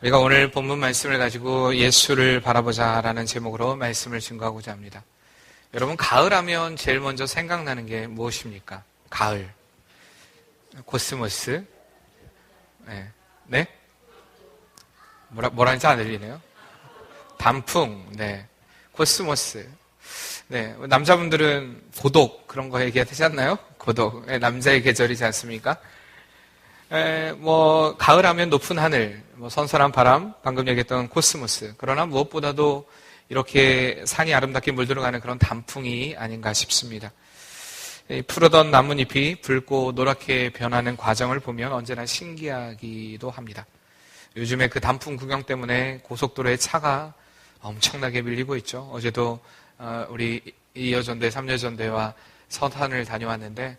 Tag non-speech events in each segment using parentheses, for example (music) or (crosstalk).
우리가 오늘 본문 말씀을 가지고 예수를 바라보자라는 제목으로 말씀을 증거하고자 합니다. 여러분, 가을 하면 제일 먼저 생각나는 게 무엇입니까? 가을. 코스모스. 네. 네? 뭐라, 뭐라는지 안 들리네요. 단풍. 네. 코스모스. 네. 남자분들은 고독. 그런 거 얘기하지 않나요? 고독. 네, 남자의 계절이지 않습니까? 에, 뭐 가을하면 높은 하늘, 뭐 선선한 바람, 방금 얘기했던 코스모스. 그러나 무엇보다도 이렇게 산이 아름답게 물들어가는 그런 단풍이 아닌가 싶습니다. 푸르던 나뭇잎이 붉고 노랗게 변하는 과정을 보면 언제나 신기하기도 합니다. 요즘에 그 단풍 구경 때문에 고속도로에 차가 엄청나게 밀리고 있죠. 어제도 어, 우리 2여전대, 3여전대와 서탄을 다녀왔는데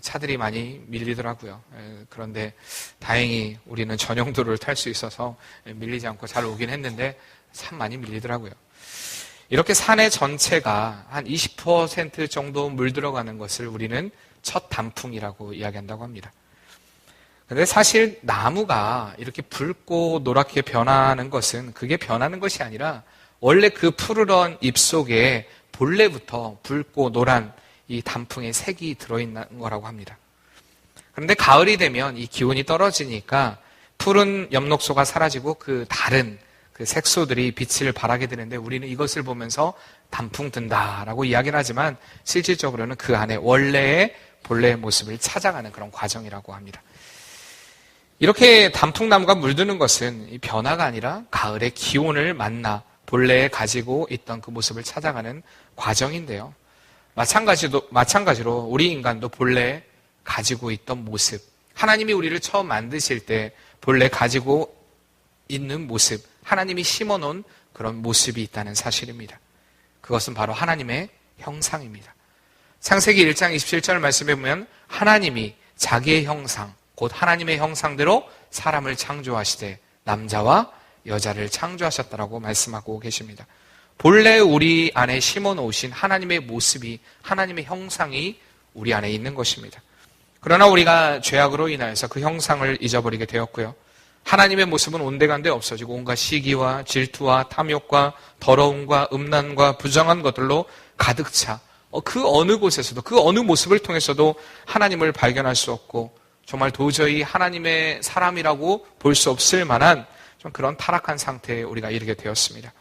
차들이 많이 밀리더라고요. 그런데 다행히 우리는 전용도로를 탈 수 있어서 밀리지 않고 잘 오긴 했는데 참 많이 밀리더라고요. 이렇게 산의 전체가 한 20% 정도 물들어가는 것을 우리는 첫 단풍이라고 이야기한다고 합니다. 근데 사실 나무가 이렇게 붉고 노랗게 변하는 것은 그게 변하는 것이 아니라 원래 그 푸르런 잎 속에 본래부터 붉고 노란 이 단풍에 색이 들어있는 거라고 합니다. 그런데 가을이 되면 이 기온이 떨어지니까 푸른 엽록소가 사라지고 그 다른 그 색소들이 빛을 발하게 되는데 우리는 이것을 보면서 단풍 든다라고 이야기를 하지만 실질적으로는 그 안에 원래의 본래의 모습을 찾아가는 그런 과정이라고 합니다. 이렇게 단풍나무가 물드는 것은 변화가 아니라 가을의 기온을 만나 본래에 가지고 있던 그 모습을 찾아가는 과정인데요. 마찬가지로, 마찬가지로 우리 인간도 본래 가지고 있던 모습, 하나님이 우리를 처음 만드실 때 본래 가지고 있는 모습, 하나님이 심어 놓은 그런 모습이 있다는 사실입니다. 그것은 바로 하나님의 형상입니다. 창세기 1장 27절 말씀에 보면 하나님이 자기의 형상, 곧 하나님의 형상대로 사람을 창조하시되 남자와 여자를 창조하셨다라고 말씀하고 계십니다. 본래 우리 안에 심어 놓으신 하나님의 모습이 하나님의 형상이 우리 안에 있는 것입니다. 그러나 우리가 죄악으로 인하여서 그 형상을 잊어버리게 되었고요. 하나님의 모습은 온데간데 없어지고 온갖 시기와 질투와 탐욕과 더러움과 음란과 부정한 것들로 가득 차. 어, 그 어느 곳에서도 그 어느 모습을 통해서도 하나님을 발견할 수 없고 정말 도저히 하나님의 사람이라고 볼 수 없을 만한 좀 그런 타락한 상태에 우리가 이르게 되었습니다.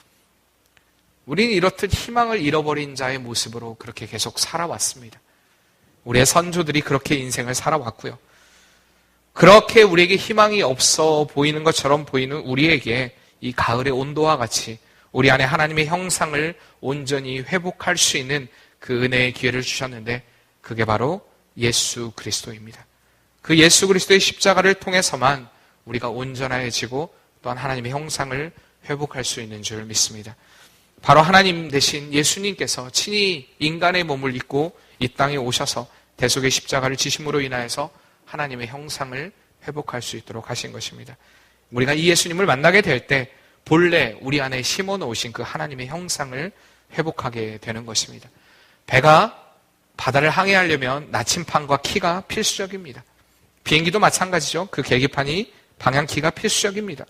우리는 이렇듯 희망을 잃어버린 자의 모습으로 그렇게 계속 살아왔습니다. 우리의 선조들이 그렇게 인생을 살아왔고요. 그렇게 우리에게 희망이 없어 보이는 것처럼 보이는 우리에게 이 가을의 온도와 같이 우리 안에 하나님의 형상을 온전히 회복할 수 있는 그 은혜의 기회를 주셨는데 그게 바로 예수 그리스도입니다. 그 예수 그리스도의 십자가를 통해서만 우리가 온전해지고 또한 하나님의 형상을 회복할 수 있는 줄 믿습니다. 바로 하나님 대신 예수님께서 친히 인간의 몸을 입고 이 땅에 오셔서 대속의 십자가를 지심으로 인하여서 하나님의 형상을 회복할 수 있도록 하신 것입니다. 우리가 이 예수님을 만나게 될 때 본래 우리 안에 심어 놓으신 그 하나님의 형상을 회복하게 되는 것입니다. 배가 바다를 항해하려면 나침판과 키가 필수적입니다. 비행기도 마찬가지죠. 그 계기판이 방향키가 필수적입니다.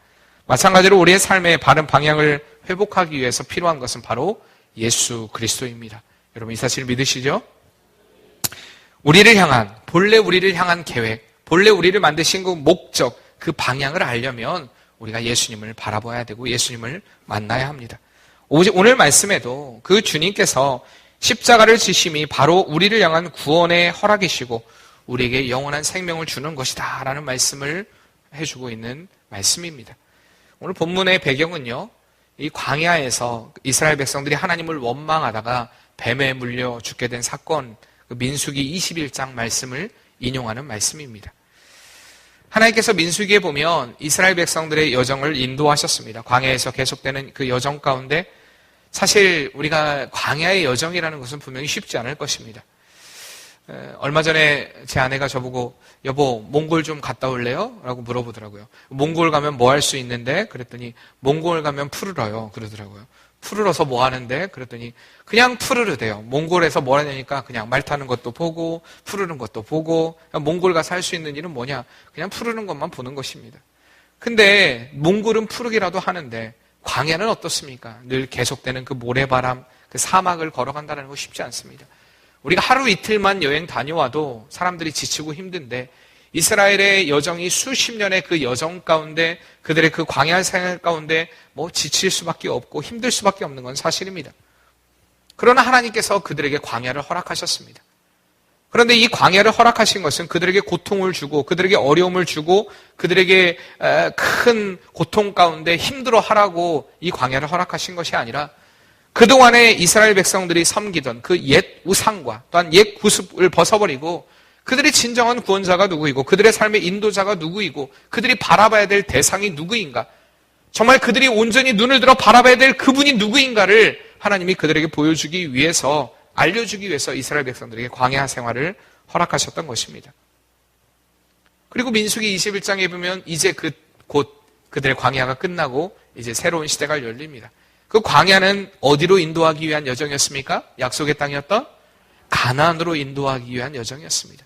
마찬가지로 우리의 삶의 바른 방향을 회복하기 위해서 필요한 것은 바로 예수 그리스도입니다. 여러분 이 사실 믿으시죠? 우리를 향한 본래 우리를 향한 계획, 본래 우리를 만드신 그 목적, 그 방향을 알려면 우리가 예수님을 바라봐야 되고 예수님을 만나야 합니다. 오늘 말씀에도 그 주님께서 십자가를 지심이 바로 우리를 향한 구원의 허락이시고 우리에게 영원한 생명을 주는 것이다 라는 말씀을 해주고 있는 말씀입니다. 오늘 본문의 배경은요, 이 광야에서 이스라엘 백성들이 하나님을 원망하다가 뱀에 물려 죽게 된 사건, 그 민수기 21장 말씀을 인용하는 말씀입니다. 하나님께서 민수기에 보면 이스라엘 백성들의 여정을 인도하셨습니다. 광야에서 계속되는 그 여정 가운데 사실 우리가 광야의 여정이라는 것은 분명히 쉽지 않을 것입니다. 얼마 전에 제 아내가 저보고 여보 몽골 좀 갔다 올래요? 라고 물어보더라고요. 몽골 가면 뭐 할 수 있는데? 그랬더니 몽골 가면 푸르러요. 그러더라고요. 푸르러서 뭐 하는데? 그랬더니 그냥 푸르르 돼요. 몽골에서 뭐 하냐니까 그냥 말 타는 것도 보고 푸르는 것도 보고 몽골 가서 할 수 있는 일은 뭐냐? 그냥 푸르는 것만 보는 것입니다. 근데 몽골은 푸르기라도 하는데 광야는 어떻습니까? 늘 계속되는 그 모래바람, 그 사막을 걸어간다는 거 쉽지 않습니다. 우리가 하루 이틀만 여행 다녀와도 사람들이 지치고 힘든데 이스라엘의 여정이 수십 년의 그 여정 가운데 그들의 그 광야 생활 가운데 뭐 지칠 수밖에 없고 힘들 수밖에 없는 건 사실입니다. 그러나 하나님께서 그들에게 광야를 허락하셨습니다. 그런데 이 광야를 허락하신 것은 그들에게 고통을 주고 그들에게 어려움을 주고 그들에게 큰 고통 가운데 힘들어 하라고 이 광야를 허락하신 것이 아니라 그동안에 이스라엘 백성들이 섬기던 그 옛 우상과 또한 옛 구습을 벗어버리고 그들의 진정한 구원자가 누구이고 그들의 삶의 인도자가 누구이고 그들이 바라봐야 될 대상이 누구인가 정말 그들이 온전히 눈을 들어 바라봐야 될 그분이 누구인가를 하나님이 그들에게 보여주기 위해서 알려주기 위해서 이스라엘 백성들에게 광야 생활을 허락하셨던 것입니다. 그리고 민수기 21장에 보면 이제 그 곧 그들의 광야가 끝나고 이제 새로운 시대가 열립니다. 그 광야는 어디로 인도하기 위한 여정이었습니까? 약속의 땅이었던 가나안으로 인도하기 위한 여정이었습니다.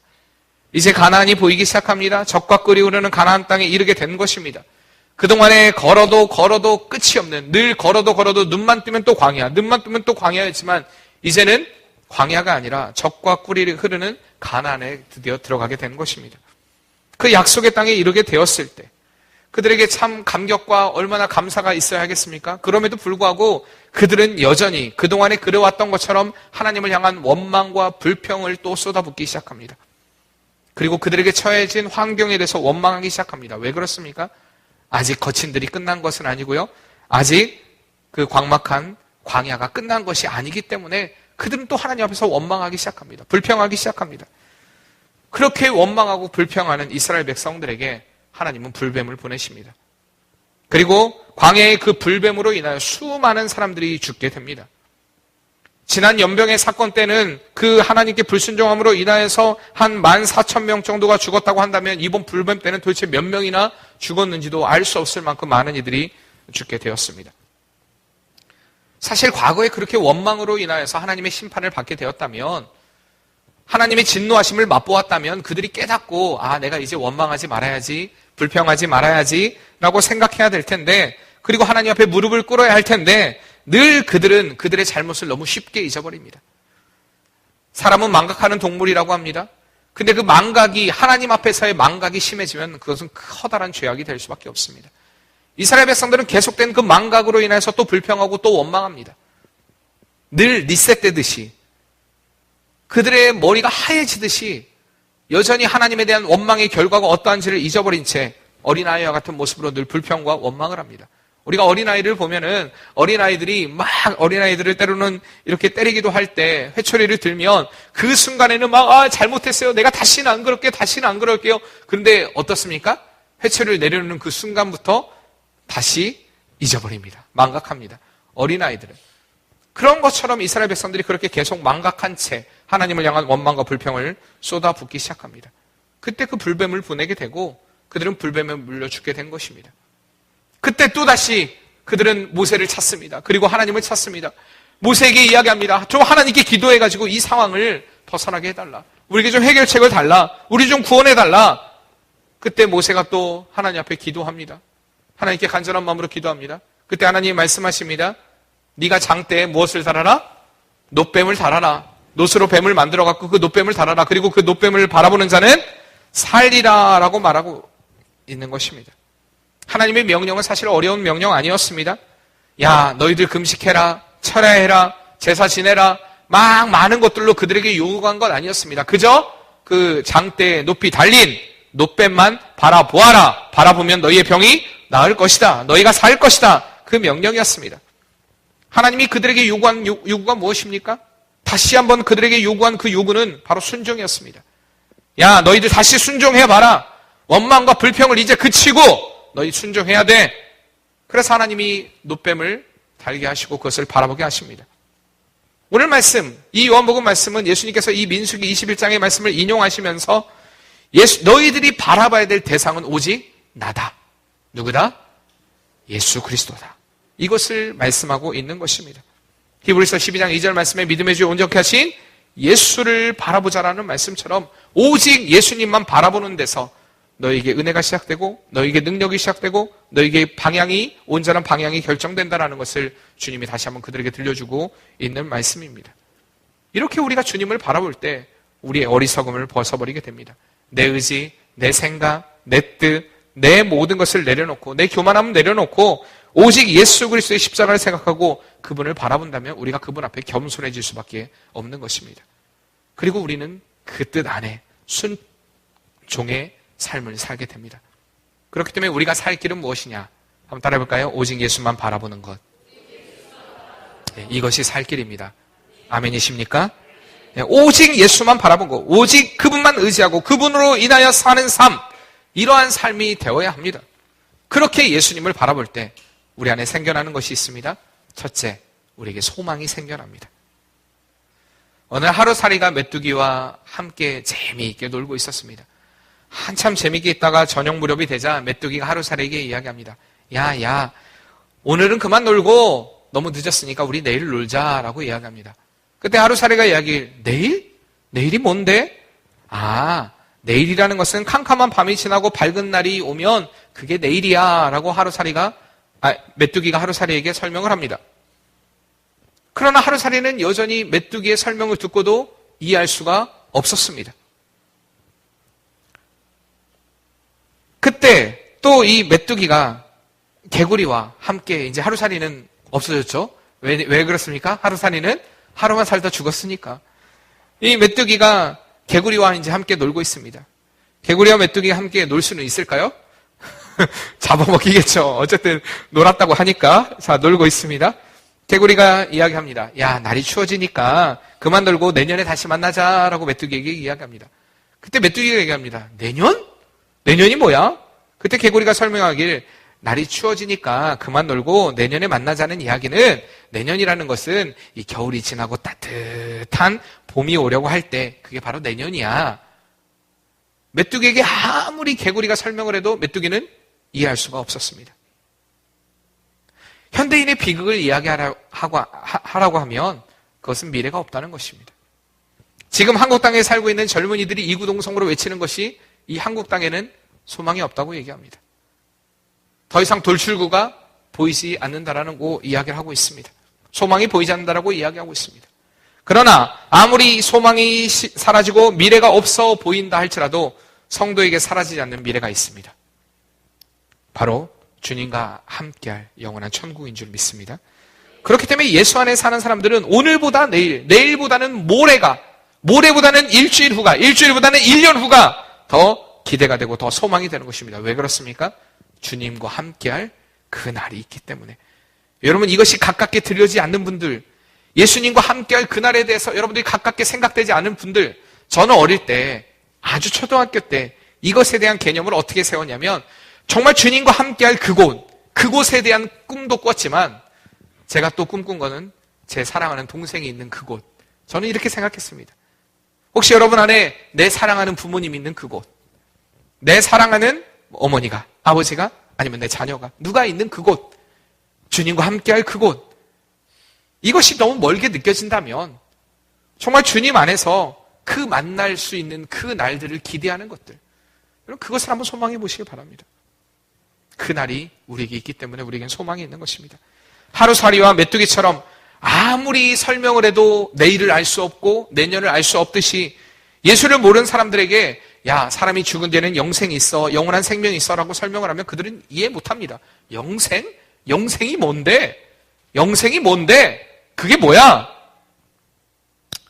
이제 가나안이 보이기 시작합니다. 적과 끓이 오르는 가나안 땅에 이르게 된 것입니다. 그동안에 걸어도 걸어도 끝이 없는 늘 걸어도 걸어도 눈만 뜨면 또 광야, 눈만 뜨면 또 광야였지만 이제는 광야가 아니라 적과 꿀이 흐르는 가난에 드디어 들어가게 된 것입니다. 그 약속의 땅에 이르게 되었을 때 그들에게 참 감격과 얼마나 감사가 있어야 하겠습니까? 그럼에도 불구하고 그들은 여전히 그동안에 그려왔던 것처럼 하나님을 향한 원망과 불평을 또 쏟아붓기 시작합니다. 그리고 그들에게 처해진 환경에 대해서 원망하기 시작합니다. 왜 그렇습니까? 아직 거친들이 끝난 것은 아니고요. 아직 그 광막한 광야가 끝난 것이 아니기 때문에 그들은 또 하나님 앞에서 원망하기 시작합니다. 불평하기 시작합니다. 그렇게 원망하고 불평하는 이스라엘 백성들에게 하나님은 불뱀을 보내십니다. 그리고 광야의 그 불뱀으로 인하여 수많은 사람들이 죽게 됩니다. 지난 연병의 사건 때는 그 하나님께 불순종함으로 인하여서 한만 사천 명 정도가 죽었다고 한다면 이번 불뱀 때는 도대체 몇 명이나 죽었는지도 알 수 없을 만큼 많은 이들이 죽게 되었습니다. 사실 과거에 그렇게 원망으로 인하여서 하나님의 심판을 받게 되었다면 하나님의 진노하심을 맛보았다면 그들이 깨닫고 아 내가 이제 원망하지 말아야지 불평하지 말아야지 라고 생각해야 될 텐데 그리고 하나님 앞에 무릎을 꿇어야 할 텐데 늘 그들은 그들의 잘못을 너무 쉽게 잊어버립니다. 사람은 망각하는 동물이라고 합니다. 근데 그 망각이 하나님 앞에서의 망각이 심해지면 그것은 커다란 죄악이 될 수밖에 없습니다. 이스라엘 백성들은 계속된 그 망각으로 인해서 또 불평하고 또 원망합니다. 늘 리셋되듯이 그들의 머리가 하얘지듯이 여전히 하나님에 대한 원망의 결과가 어떠한지를 잊어버린 채 어린아이와 같은 모습으로 늘 불평과 원망을 합니다. 우리가 어린아이를 보면은 어린아이들이 막 어린아이들을 때로는 이렇게 때리기도 할 때 회초리를 들면 그 순간에는 막, 아, 잘못했어요. 내가 다시는 안 그럴게요. 다시는 안 그럴게요. 그런데 어떻습니까? 회초리를 내려놓는 그 순간부터 다시 잊어버립니다. 망각합니다. 어린아이들은. 그런 것처럼 이스라엘 백성들이 그렇게 계속 망각한 채 하나님을 향한 원망과 불평을 쏟아붓기 시작합니다. 그때 그 불뱀을 보내게 되고 그들은 불뱀에 물려 죽게 된 것입니다. 그때 또다시 그들은 모세를 찾습니다. 그리고 하나님을 찾습니다. 모세에게 이야기합니다. 좀 하나님께 기도해가지고 이 상황을 벗어나게 해달라. 우리에게 좀 해결책을 달라. 우리 좀 구원해달라. 그때 모세가 또 하나님 앞에 기도합니다. 하나님께 간절한 마음으로 기도합니다. 그때 하나님 말씀하십니다. 네가 장대에 무엇을 달아라? 노뱀을 달아라. 노스로 뱀을 만들어 갖고 그 노뱀을 달아라. 그리고 그 노뱀을 바라보는 자는 살리라라고 말하고 있는 것입니다. 하나님의 명령은 사실 어려운 명령 아니었습니다. 야, 너희들 금식해라, 철야해라, 제사 지내라, 막 많은 것들로 그들에게 요구한 것 아니었습니다. 그저 그 장대에 높이 달린 노뱀만 바라보아라. 바라보면 너희의 병이 나을 것이다. 너희가 살 것이다. 그 명령이었습니다. 하나님이 그들에게 요구한 요구가 무엇입니까? 다시 한번 그들에게 요구한 그 요구는 바로 순종이었습니다. 야, 너희들 다시 순종해봐라. 원망과 불평을 이제 그치고 너희 순종해야 돼. 그래서 하나님이 노뱀을 달게 하시고 그것을 바라보게 하십니다. 오늘 말씀, 이 요한복음 말씀은 예수님께서 이 민수기 21장의 말씀을 인용하시면서 예수, 너희들이 바라봐야 될 대상은 오직 나다. 누구다? 예수 그리스도다. 이것을 말씀하고 있는 것입니다. 히브리서 12장 2절 말씀에 믿음의 주 온전케 하신 예수를 바라보자라는 말씀처럼 오직 예수님만 바라보는 데서 너에게 은혜가 시작되고 너에게 능력이 시작되고 너에게 방향이 온전한 방향이 결정된다라는 것을 주님이 다시 한번 그들에게 들려주고 있는 말씀입니다. 이렇게 우리가 주님을 바라볼 때 우리의 어리석음을 벗어버리게 됩니다. 내 의지, 내 생각, 내 뜻, 내 모든 것을 내려놓고 내 교만함을 내려놓고 오직 예수 그리스도의 십자가를 생각하고 그분을 바라본다면 우리가 그분 앞에 겸손해질 수밖에 없는 것입니다. 그리고 우리는 그 뜻 안에 순종의 삶을 살게 됩니다. 그렇기 때문에 우리가 살 길은 무엇이냐? 한번 따라해볼까요? 오직 예수만 바라보는 것. 네, 이것이 살 길입니다. 아멘이십니까? 네, 오직 예수만 바라본 것. 오직 그분만 의지하고 그분으로 인하여 사는 삶. 이러한 삶이 되어야 합니다. 그렇게 예수님을 바라볼 때 우리 안에 생겨나는 것이 있습니다. 첫째, 우리에게 소망이 생겨납니다. 어느 하루살이가 메뚜기와 함께 재미있게 놀고 있었습니다. 한참 재미있게 있다가 저녁 무렵이 되자 메뚜기가 하루살이에게 이야기합니다. 야, 야, 오늘은 그만 놀고 너무 늦었으니까 우리 내일 놀자라고 이야기합니다. 그때 하루살이가 이야기, 내일? 내일이 뭔데? 아, 내일이라는 것은 캄캄한 밤이 지나고 밝은 날이 오면 그게 내일이야 라고 하루살이가, 아, 메뚜기가 하루살이에게 설명을 합니다. 그러나 하루살이는 여전히 메뚜기의 설명을 듣고도 이해할 수가 없었습니다. 그때 또 이 메뚜기가 개구리와 함께 이제 하루살이는 없어졌죠. 왜, 왜 그렇습니까? 하루살이는 하루만 살다 죽었으니까. 이 메뚜기가 개구리와 이제 함께 놀고 있습니다. 개구리와 메뚜기가 함께 놀 수는 있을까요? (laughs) 잡아먹히겠죠. 어쨌든 놀았다고 하니까 자 놀고 있습니다. 개구리가 이야기합니다. 야 날이 추워지니까 그만 놀고 내년에 다시 만나자라고 메뚜기에게 이야기합니다. 그때 메뚜기가 얘기합니다. 내년? 내년이 뭐야? 그때 개구리가 설명하길 날이 추워지니까 그만 놀고 내년에 만나자는 이야기는 내년이라는 것은 이 겨울이 지나고 따뜻한 봄이 오려고 할 때 그게 바로 내년이야. 메뚜기에게 아무리 개구리가 설명을 해도 메뚜기는 이해할 수가 없었습니다. 현대인의 비극을 이야기하라고 하면 그것은 미래가 없다는 것입니다. 지금 한국 땅에 살고 있는 젊은이들이 이구동성으로 외치는 것이 이 한국 땅에는 소망이 없다고 얘기합니다. 더 이상 돌출구가 보이지 않는다라는 고 이야기를 하고 있습니다. 소망이 보이지 않는다라고 이야기하고 있습니다. 그러나 아무리 소망이 사라지고 미래가 없어 보인다 할지라도 성도에게 사라지지 않는 미래가 있습니다. 바로 주님과 함께할 영원한 천국인 줄 믿습니다. 그렇기 때문에 예수 안에 사는 사람들은 오늘보다 내일, 내일보다는 모레가, 모레보다는 일주일 후가, 일주일보다는 1년 후가 더 기대가 되고 더 소망이 되는 것입니다. 왜 그렇습니까? 주님과 함께할 그 날이 있기 때문에. 여러분 이것이 가깝게 들려지 않는 분들, 예수님과 함께할 그날에 대해서 여러분들이 가깝게 생각되지 않은 분들, 저는 어릴 때 아주 초등학교 때 이것에 대한 개념을 어떻게 세웠냐면 정말 주님과 함께할 그곳, 그곳에 대한 꿈도 꿨지만 제가 또 꿈꾼 거는 제 사랑하는 동생이 있는 그곳. 저는 이렇게 생각했습니다. 혹시 여러분 안에 내 사랑하는 부모님 있는 그곳, 내 사랑하는 어머니가, 아버지가, 아니면 내 자녀가, 누가 있는 그곳, 주님과 함께할 그곳, 이것이 너무 멀게 느껴진다면 정말 주님 안에서 그 만날 수 있는 그 날들을 기대하는 것들. 여러분, 그것을 한번 소망해 보시기 바랍니다. 그 날이 우리에게 있기 때문에 우리에겐 소망이 있는 것입니다. 하루살이와 메뚜기처럼 아무리 설명을 해도 내일을 알 수 없고 내년을 알 수 없듯이 예수를 모르는 사람들에게 야, 사람이 죽은 데는 영생이 있어, 영원한 생명이 있어 라고 설명을 하면 그들은 이해 못 합니다. 영생? 영생이 뭔데? 영생이 뭔데? 그게 뭐야?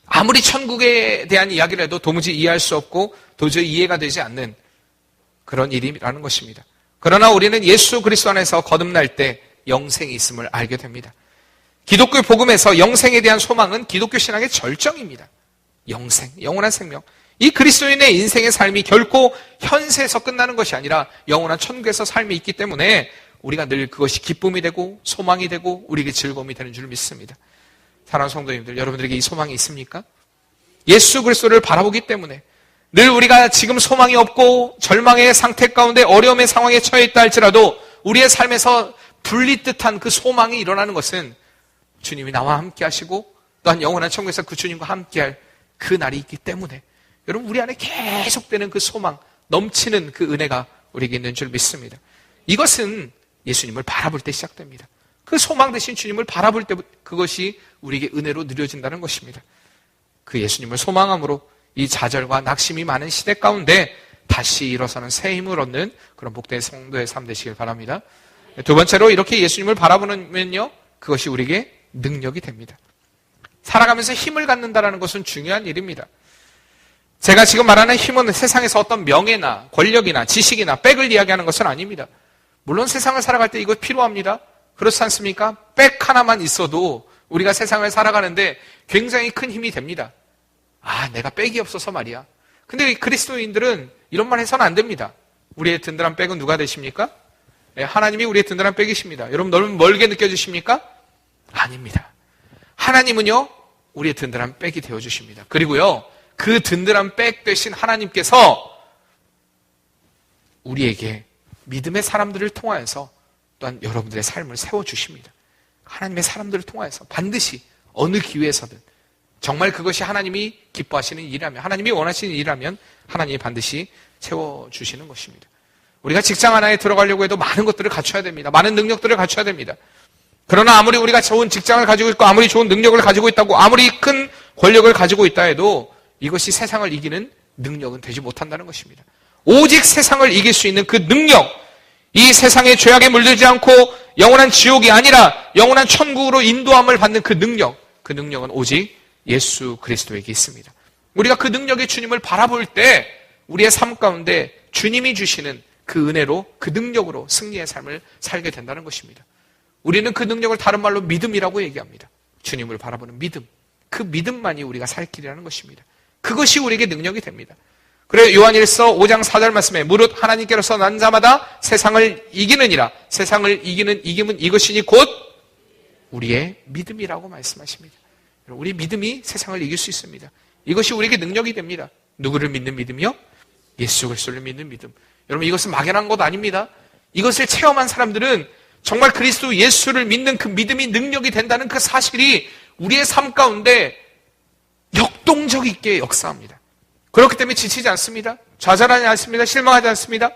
아무리 천국에 대한 이야기를 해도 도무지 이해할 수 없고 도저히 이해가 되지 않는 그런 일이라는 것입니다. 그러나 우리는 예수 그리스도 안에서 거듭날 때 영생이 있음을 알게 됩니다. 기독교 복음에서 영생에 대한 소망은 기독교 신앙의 절정입니다. 영생, 영원한 생명. 이 그리스도인의 인생의 삶이 결코 현세에서 끝나는 것이 아니라 영원한 천국에서 삶이 있기 때문에 우리가 늘 그것이 기쁨이 되고 소망이 되고 우리에게 즐거움이 되는 줄 믿습니다. 사랑하는 성도님들, 여러분들에게 이 소망이 있습니까? 예수 그리스도를 바라보기 때문에 늘 우리가 지금 소망이 없고 절망의 상태 가운데 어려움의 상황에 처해 있다 할지라도 우리의 삶에서 불리 듯한 그 소망이 일어나는 것은 주님이 나와 함께 하시고 또한 영원한 천국에서 그 주님과 함께 할 그 날이 있기 때문에 여러분 우리 안에 계속되는 그 소망 넘치는 그 은혜가 우리에게 있는 줄 믿습니다. 이것은 예수님을 바라볼 때 시작됩니다. 그 소망 대신 주님을 바라볼 때 그것이 우리에게 은혜로 누려진다는 것입니다. 그 예수님을 소망함으로 이 좌절과 낙심이 많은 시대 가운데 다시 일어서는 새 힘을 얻는 그런 복된 성도의 삶 되시길 바랍니다. 두 번째로 이렇게 예수님을 바라보면요. 그것이 우리에게 능력이 됩니다. 살아가면서 힘을 갖는다는 것은 중요한 일입니다. 제가 지금 말하는 힘은 세상에서 어떤 명예나 권력이나 지식이나 백을 이야기하는 것은 아닙니다. 물론 세상을 살아갈 때 이것 필요합니다. 그렇지 않습니까? 백 하나만 있어도 우리가 세상을 살아가는데 굉장히 큰 힘이 됩니다. 아, 내가 백이 없어서 말이야. 근데 그리스도인들은 이런 말 해서는 안 됩니다. 우리의 든든한 백은 누가 되십니까? 네, 하나님이 우리의 든든한 백이십니다. 여러분, 너무 멀게 느껴지십니까? 아닙니다. 하나님은요, 우리의 든든한 백이 되어주십니다. 그리고요, 그 든든한 백 되신 하나님께서 우리에게 믿음의 사람들을 통하여서 또한 여러분들의 삶을 세워주십니다. 하나님의 사람들을 통하여서 반드시 어느 기회에서든 정말 그것이 하나님이 기뻐하시는 일이라면, 하나님이 원하시는 일이라면 하나님이 반드시 세워주시는 것입니다. 우리가 직장 하나에 들어가려고 해도 많은 것들을 갖춰야 됩니다. 많은 능력들을 갖춰야 됩니다. 그러나 아무리 우리가 좋은 직장을 가지고 있고 아무리 좋은 능력을 가지고 있다고 아무리 큰 권력을 가지고 있다 해도 이것이 세상을 이기는 능력은 되지 못한다는 것입니다. 오직 세상을 이길 수 있는 그 능력, 이 세상의 죄악에 물들지 않고 영원한 지옥이 아니라 영원한 천국으로 인도함을 받는 그 능력, 그 능력은 오직 예수 그리스도에게 있습니다. 우리가 그 능력의 주님을 바라볼 때 우리의 삶 가운데 주님이 주시는 그 은혜로 그 능력으로 승리의 삶을 살게 된다는 것입니다. 우리는 그 능력을 다른 말로 믿음이라고 얘기합니다. 주님을 바라보는 믿음. 그 믿음만이 우리가 살 길이라는 것입니다. 그것이 우리에게 능력이 됩니다. 그래 요한일서 5장 4절 말씀에 무릇 하나님께로서 난 자마다 세상을 이기느니라. 세상을 이기는 이김은 이것이니 곧 우리의 믿음이라고 말씀하십니다. 우리 믿음이 세상을 이길 수 있습니다. 이것이 우리에게 능력이 됩니다. 누구를 믿는 믿음이요? 예수 그리스도를 믿는 믿음. 여러분 이것은 막연한 것 아닙니다. 이것을 체험한 사람들은 정말 그리스도 예수를 믿는 그 믿음이 능력이 된다는 그 사실이 우리의 삶 가운데 역동적 있게 역사합니다. 그렇기 때문에 지치지 않습니다. 좌절하지 않습니다. 실망하지 않습니다.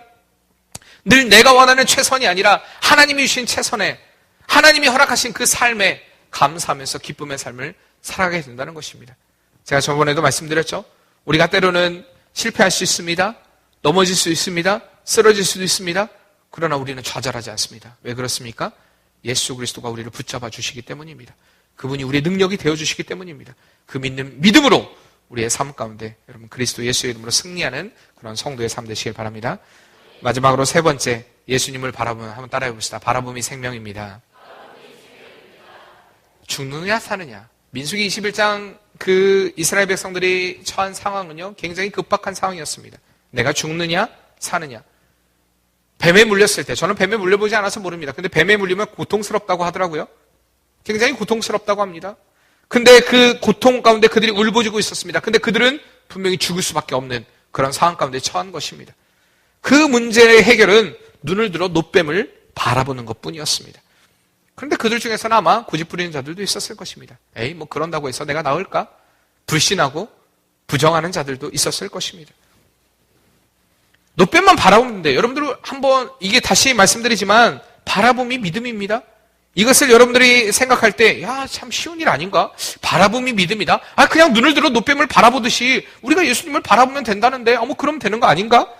늘 내가 원하는 최선이 아니라 하나님이 주신 최선에 하나님이 허락하신 그 삶에 감사하면서 기쁨의 삶을 살아가게 된다는 것입니다. 제가 저번에도 말씀드렸죠. 우리가 때로는 실패할 수 있습니다. 넘어질 수 있습니다. 쓰러질 수도 있습니다. 그러나 우리는 좌절하지 않습니다. 왜 그렇습니까? 예수 그리스도가 우리를 붙잡아 주시기 때문입니다. 그분이 우리의 능력이 되어 주시기 때문입니다. 그 믿는 믿음으로 우리의 삶 가운데 여러분 그리스도 예수의 이름으로 승리하는 그런 성도의 삶 되시길 바랍니다. 마지막으로 세 번째 예수님을 바라보면 한번 따라해 봅시다. 바라봄이 생명입니다. 죽느냐 사느냐. 민수기 21장 그 이스라엘 백성들이 처한 상황은요 굉장히 급박한 상황이었습니다. 내가 죽느냐 사느냐. 뱀에 물렸을 때 저는 뱀에 물려보지 않아서 모릅니다. 근데 뱀에 물리면 고통스럽다고 하더라고요. 굉장히 고통스럽다고 합니다. 근데 그 고통 가운데 그들이 울부짖고 있었습니다. 근데 그들은 분명히 죽을 수밖에 없는 그런 상황 가운데 처한 것입니다. 그 문제의 해결은 눈을 들어 노뱀을 바라보는 것 뿐이었습니다. 그런데 그들 중에서는 아마 고집 부리는 자들도 있었을 것입니다. 에이, 뭐 그런다고 해서 내가 나을까? 불신하고 부정하는 자들도 있었을 것입니다. 노뱀만 바라보면 돼. 여러분들 한번 이게 다시 말씀드리지만 바라봄이 믿음입니다. 이것을 여러분들이 생각할 때, 야, 참 쉬운 일 아닌가? 바라봄이 믿음이다? 아, 그냥 눈을 들어 노뱀을 바라보듯이 우리가 예수님을 바라보면 된다는데, 아, 뭐, 그럼 되는 거 아닌가?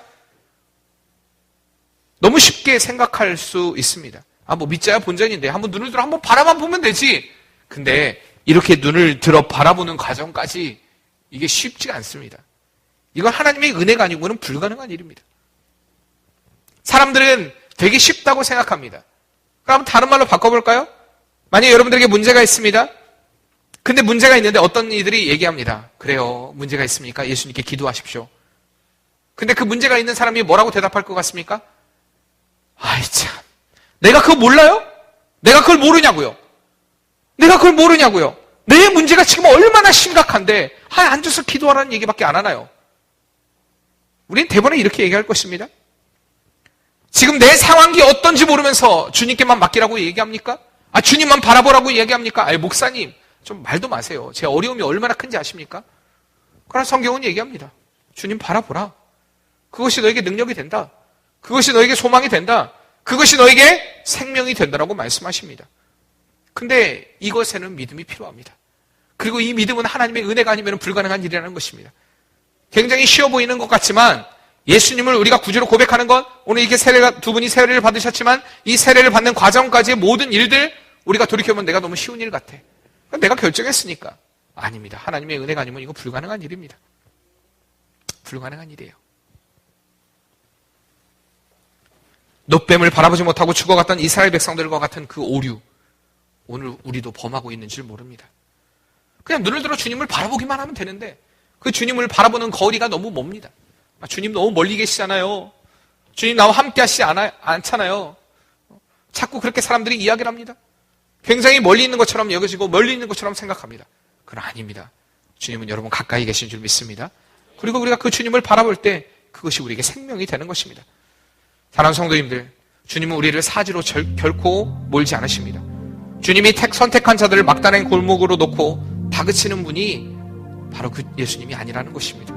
너무 쉽게 생각할 수 있습니다. 아, 뭐, 믿자야 본전인데, 한번 눈을 들어 한번 바라만 보면 되지. 근데, 이렇게 눈을 들어 바라보는 과정까지 이게 쉽지가 않습니다. 이건 하나님의 은혜가 아니고는 불가능한 일입니다. 사람들은 되게 쉽다고 생각합니다. 그럼 다른 말로 바꿔볼까요? 만약 여러분들에게 문제가 있습니다. 근데 문제가 있는데 어떤 이들이 얘기합니다. 그래요. 문제가 있습니까? 예수님께 기도하십시오. 근데 그 문제가 있는 사람이 뭐라고 대답할 것 같습니까? 아이 참. 내가 그거 몰라요? 내가 그걸 모르냐고요? 내가 그걸 모르냐고요? 내 문제가 지금 얼마나 심각한데 아, 앉아서 기도하라는 얘기밖에 안 하나요? 우리는 대번에 이렇게 얘기할 것입니다. 지금 내 상황이 어떤지 모르면서 주님께만 맡기라고 얘기합니까? 아, 주님만 바라보라고 얘기합니까? 아니, 목사님, 좀 말도 마세요. 제 어려움이 얼마나 큰지 아십니까? 그러나 성경은 얘기합니다. 주님 바라보라. 그것이 너에게 능력이 된다. 그것이 너에게 소망이 된다. 그것이 너에게 생명이 된다라고 말씀하십니다. 근데 이것에는 믿음이 필요합니다. 그리고 이 믿음은 하나님의 은혜가 아니면 불가능한 일이라는 것입니다. 굉장히 쉬워 보이는 것 같지만 예수님을 우리가 구주로 고백하는 것, 오늘 이렇게 세례가, 두 분이 세례를 받으셨지만 이 세례를 받는 과정까지의 모든 일들 우리가 돌이켜보면 내가 너무 쉬운 일 같아. 내가 결정했으니까. 아닙니다. 하나님의 은혜가 아니면 이거 불가능한 일입니다. 불가능한 일이에요. 노뱀을 바라보지 못하고 죽어갔던 이스라엘 백성들과 같은 그 오류. 오늘 우리도 범하고 있는 줄 모릅니다. 그냥 눈을 들어 주님을 바라보기만 하면 되는데 그 주님을 바라보는 거리가 너무 멉니다. 아, 주님 너무 멀리 계시잖아요. 주님 나와 함께 하시지 않아, 않잖아요. 자꾸 그렇게 사람들이 이야기를 합니다. 굉장히 멀리 있는 것처럼 여겨지고 멀리 있는 것처럼 생각합니다. 그건 아닙니다. 주님은 여러분 가까이 계신 줄 믿습니다. 그리고 우리가 그 주님을 바라볼 때 그것이 우리에게 생명이 되는 것입니다. 사랑하는 성도님들, 주님은 우리를 사지로 절, 결코 몰지 않으십니다. 주님이 택, 선택한 자들을 막다른 골목으로 놓고 다그치는 분이 바로 그 예수님이 아니라는 것입니다.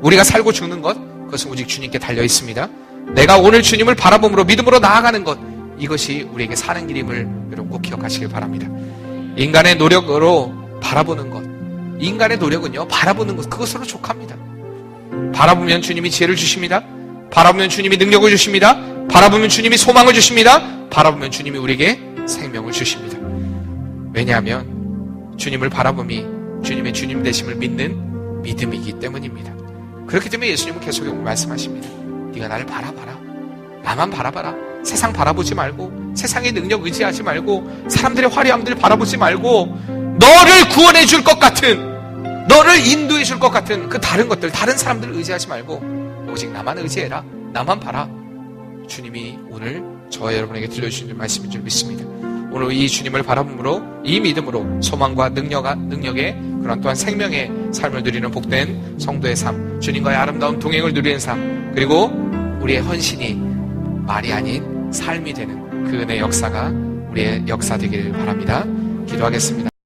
우리가 살고 죽는 것, 그것은 오직 주님께 달려 있습니다. 내가 오늘 주님을 바라봄으로 믿음으로 나아가는 것, 이것이 우리에게 사는 길임을 여러분 꼭 기억하시길 바랍니다. 인간의 노력으로 바라보는 것, 인간의 노력은요, 바라보는 것, 그것으로 족합니다. 바라보면 주님이 지혜를 주십니다. 바라보면 주님이 능력을 주십니다. 바라보면 주님이 소망을 주십니다. 바라보면 주님이 우리에게 생명을 주십니다. 왜냐하면 주님을 바라봄이 주님의 주님 되심을 믿는 믿음이기 때문입니다. 그렇기 때문에 예수님은 계속 말씀하십니다. 네가 나를 바라봐라. 나만 바라봐라. 세상 바라보지 말고 세상의 능력 의지하지 말고 사람들의 화려함들 바라보지 말고 너를 구원해 줄 것 같은 너를 인도해 줄 것 같은 그 다른 것들 다른 사람들을 의지하지 말고 오직 나만 의지해라. 나만 봐라. 주님이 오늘 저와 여러분에게 들려주신 말씀인 줄 믿습니다. 오늘 이 주님을 바라봄으로 이 믿음으로 소망과 능력, 능력의 그런 또한 생명의 삶을 누리는 복된 성도의 삶, 주님과의 아름다운 동행을 누리는 삶, 그리고 우리의 헌신이 말이 아닌 삶이 되는 그 은혜 역사가 우리의 역사 되기를 바랍니다. 기도하겠습니다.